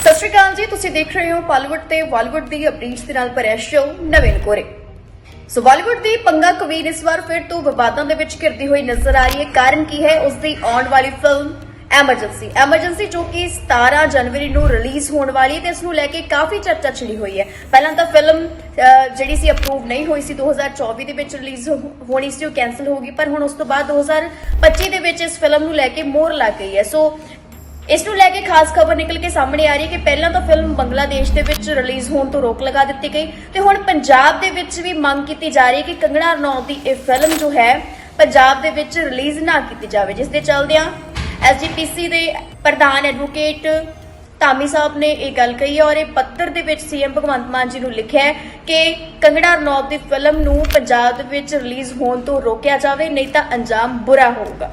ਸਤਿ ਸ਼੍ਰੀ ਅਕਾਲ ਜੀ, ਤੁਸੀਂ ਦੇਖ ਰਹੇ ਹੋ ਪਾਲੀਵੁੱਡ ਤੇ ਬਾਲੀਵੁੱਡ ਦੀ ਅਪਡੇਟਸ ਦੇ ਨਾਲ ਭਰਿਆ ਸ਼ੋਅ ਨਵੀਨ ਕੋਰੇ। ਸੋ ਬਾਲੀਵੁੱਡ ਦੀ ਪੰਗਾ ਕਵੀਰ ਇਸ ਵਾਰ ਫਿਰ ਤੋਂ ਵਿਵਾਦਾਂ ਦੇ ਵਿੱਚ ਘਿਰਦੀ ਹੋਈ ਨਜ਼ਰ ਆ ਰਹੀ ਹੈ। ਕਾਰਨ ਕੀ ਹੈ? ਉਸ ਦੀ ਆਉਣ ਵਾਲੀ ਫਿਲਮ ਐਮਰਜੈਂਸੀ ਐਮਰਜੈਂਸੀ ਜੋ ਕਿ 17 ਜਨਵਰੀ ਨੂੰ ਰਿਲੀਜ਼ ਹੋਣ ਵਾਲੀ ਹੈ ਤੇ ਇਸ ਨੂੰ ਲੈ ਕੇ ਕਾਫੀ ਚਰਚਾ ਛਿੜੀ ਹੋਈ ਹੈ। ਪਹਿਲਾਂ ਤਾਂ ਫਿਲਮ ਜਿਹੜੀ ਸੀ ਅਪਰੂਵ ਨਹੀਂ ਹੋਈ ਸੀ 2024 ਦੇ ਵਿੱਚ ਰਿਲੀਜ਼ ਹੋਣੀ ਸੀ, ਉਹ ਕੈਨਸਲ ਹੋ ਗਈ, ਪਰ ਹੁਣ ਉਸ ਤੋਂ ਬਾਅਦ 2025 ਦੇ ਵਿੱਚ ਇਸ ਫਿਲਮ ਨੂੰ ਲੈ ਕੇ ਮੋਹਰ ਲੱਗ ਗਈ ਹੈ। ਸੋ ਇਸ ਨੂੰ ਲੈ ਕੇ ਖਾਸ ਖਬਰ ਨਿਕਲ ਕੇ ਸਾਹਮਣੇ ਆ ਰਹੀ ਹੈ ਕਿ ਪਹਿਲਾਂ ਤਾਂ ਫਿਲਮ ਬੰਗਲਾਦੇਸ਼ ਦੇ ਵਿੱਚ ਰਿਲੀਜ਼ ਹੋਣ ਤੋਂ ਰੋਕ ਲਗਾ ਦਿੱਤੀ ਗਈ ਤੇ ਹੁਣ ਪੰਜਾਬ ਦੇ ਵਿੱਚ ਵੀ ਮੰਗ ਕੀਤੀ ਜਾ ਰਹੀ ਹੈ ਕਿ ਕੰਗਣਾ ਰਣੌਤ ਦੀ ਇਹ ਫਿਲਮ ਜੋ ਹੈ, ਪੰਜਾਬ ਦੇ ਵਿੱਚ ਰਿਲੀਜ਼ ਨਾ ਕੀਤੀ ਜਾਵੇ। ਜਿਸ ਦੇ ਚੱਲਦਿਆਂ ਐਸਜੀਪੀਸੀ ਦੇ ਪ੍ਰਧਾਨ ਐਡਵੋਕੇਟ ਧਾਮੀ ਸਾਹਿਬ ਨੇ ਇਹ ਗੱਲ ਕਹੀ ਹੈ ਔਰ ਇਹ ਪੱਤਰ ਦੇ ਵਿੱਚ ਸੀਐਮ ਭਗਵੰਤ ਮਾਨ ਜੀ ਨੂੰ ਲਿਖਿਆ ਹੈ ਕਿ ਕੰਗਣਾ ਰਣੌਤ ਦੀ ਫਿਲਮ ਨੂੰ ਪੰਜਾਬ ਦੇ ਵਿੱਚ ਰਿਲੀਜ਼ ਹੋਣ ਤੋਂ ਰੋਕਿਆ ਜਾਵੇ, ਨਹੀਂ ਤਾਂ ਅੰਜਾਮ ਬੁਰਾ ਹੋਊਗਾ।